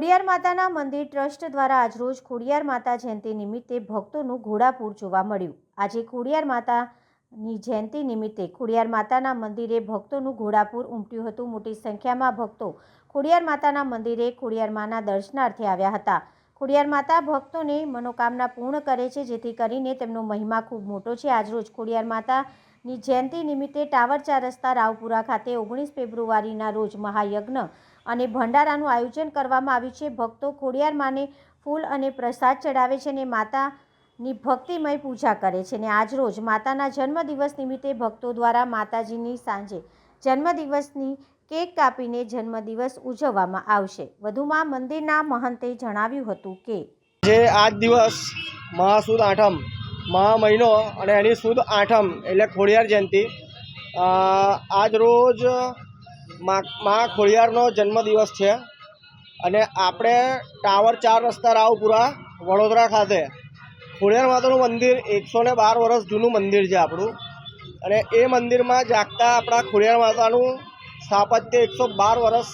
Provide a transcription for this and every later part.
ખોડિયાર માતાના મંદિર ટ્રસ્ટ દ્વારા આજરોજ ખોડિયાર માતા જયંતિ નિમિત્તે ભક્તોનું ઘોડાપૂર જોવા મળ્યું. આજે ખોડિયાર માતાની જયંતિ નિમિત્તે ખોડિયાર માતાના મંદિરે ભક્તોનું ઘોડાપૂર ઉમટ્યું હતું. મોટી સંખ્યામાં ભક્તો ખોડિયાર માતાના મંદિરે ખોડિયાર માના દર્શનાર્થે આવ્યા હતા. ખોડિયાર માતા ભક્તોને મનોકામના પૂર્ણ કરે છે, જેથી કરીને તેમનો મહિમા ખૂબ મોટો છે. આજરોજ ખોડિયાર માતાની જયંતિ નિમિત્તે ટાવર ચાર રસ્તા રાવપુરા ખાતે ઓગણીસ ફેબ્રુઆરીના રોજ મહાયજ્ઞ અને ભંડારાનું આયોજન કરવામાં આવ્યું છે. ભક્તો ખોડિયાર માને ફૂલ અને પ્રસાદ ચડાવે છે અને માતાની ભક્તિમય પૂજા કરે છે અને આજરોજ માતાના જન્મદિવસ નિમિત્તે ભક્તો દ્વારા માતાજીની સાંજે જન્મદિવસની કેક કાપીને જન્મદિવસ ઉજવવામાં આવશે. વધુમાં મંદિરના મહંતે જણાવ્યું હતું કે જે આજ દિવસ મહાસુદ આઠમ, મહા મહિનો અને એની સુદ આઠમ એટલે ખોડિયાર જયંતિ. આજ રોજ મા ખોડિયારનો જન્મદિવસ છે. અને આપણે ટાવર ચાર રસ્તા રાવપુરા, વડોદરા ખાતે. ખોડિયાર માતાનું મંદિર એકસો ને બાર વર્ષ જૂનું મંદિર છે આપણું. અને એ મંદિરમાં જાગતા આપણા ખોડિયાર માતાનું સ્થાપત્ય એકસો બાર વર્ષ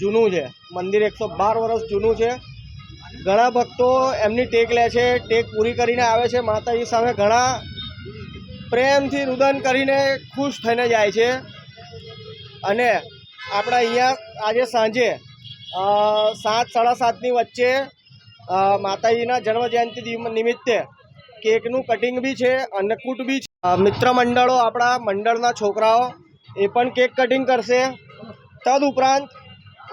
જૂનું છે. મંદિર એકસો બાર વર્ષ જૂનું છે. ઘણા ભક્તો એમની ટેક લે છે, ટેક પૂરી કરીને આવે છે. માતાજી સામે ઘણા પ્રેમથી રુદન કરીને ખુશ થઈને જાય છે. અને આપણા અહીંયા આજે સાંજે સાત, સાડા સાતની વચ્ચે માતાજીના જન્મજયંતિ નિમિત્તે કેકનું કટિંગ બી છે, અન્નકૂટ બી છે. મિત્ર મંડળો, આપણા મંડળના છોકરાઓ એ પણ કેક કટિંગ કરશે. તદ ઉપરાંત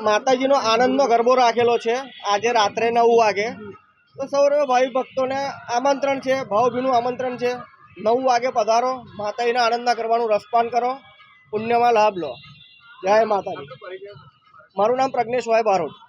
માતાજીનો આનંદનો ગરબો રાખેલો છે. આજે રાત્રે નવ વાગે. તો સૌરવ ભાઈ ભક્તોને આમંત્રણ છે, ભાવભીનું આમંત્રણ છે. નવ વાગે પધારો. માતાજીના આનંદના ગરબાનું રસપાન કરો. પુણ્યમાં લાભ લો. જય માતાજી. મારું નામ પ્રજ્ઞેશ વાય બારોટ.